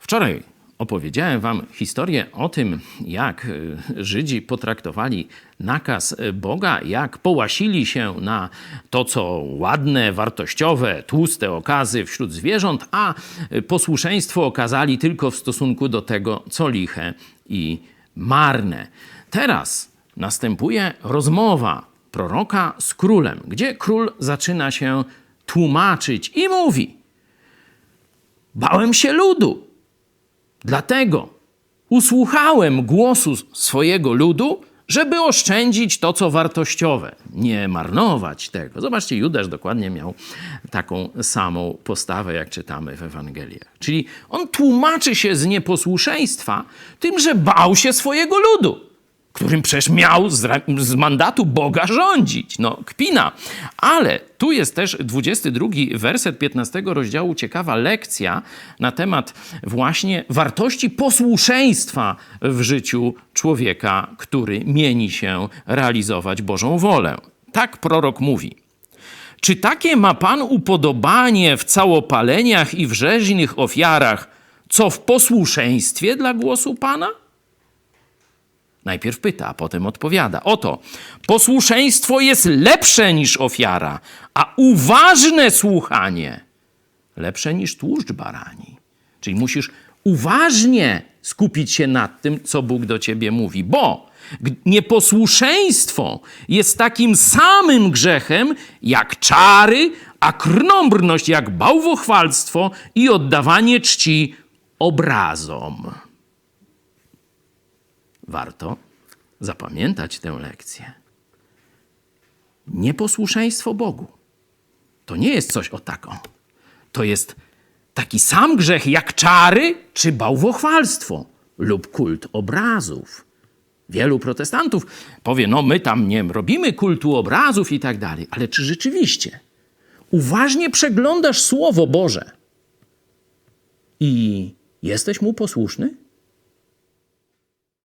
Wczoraj opowiedziałem wam historię o tym, jak y, Żydzi potraktowali nakaz Boga, jak połasili się na to, co ładne, wartościowe, tłuste okazy wśród zwierząt, a posłuszeństwo okazali tylko w stosunku do tego, co liche i marne. Teraz następuje rozmowa proroka z królem, gdzie król zaczyna się tłumaczyć i mówi: Bałem się ludu, dlatego usłuchałem głosu swojego ludu, żeby oszczędzić to, co wartościowe, nie marnować tego. Zobaczcie, Judasz dokładnie miał taką samą postawę, jak czytamy w Ewangeliach. Czyli on tłumaczy się z nieposłuszeństwa tym, że bał się swojego ludu którym przecież miał z, z mandatu Boga rządzić. No, kpina. Ale tu jest też 22 werset 15 rozdziału, ciekawa lekcja na temat właśnie wartości posłuszeństwa w życiu człowieka, który mieni się realizować Bożą wolę. Tak prorok mówi. Czy takie ma Pan upodobanie w całopaleniach i w rzeźnych ofiarach, co w posłuszeństwie dla głosu Pana? Najpierw pyta, a potem odpowiada. Oto, posłuszeństwo jest lepsze niż ofiara, a uważne słuchanie lepsze niż tłuszcz barani. Czyli musisz uważnie skupić się nad tym, co Bóg do ciebie mówi, bo nieposłuszeństwo jest takim samym grzechem jak czary, a krnąbrność jak bałwochwalstwo i oddawanie czci obrazom warto zapamiętać tę lekcję. Nieposłuszeństwo Bogu to nie jest coś o taką. To jest taki sam grzech jak czary czy bałwochwalstwo lub kult obrazów. Wielu protestantów powie, no my tam nie robimy kultu obrazów i tak dalej, ale czy rzeczywiście uważnie przeglądasz Słowo Boże i jesteś mu posłuszny?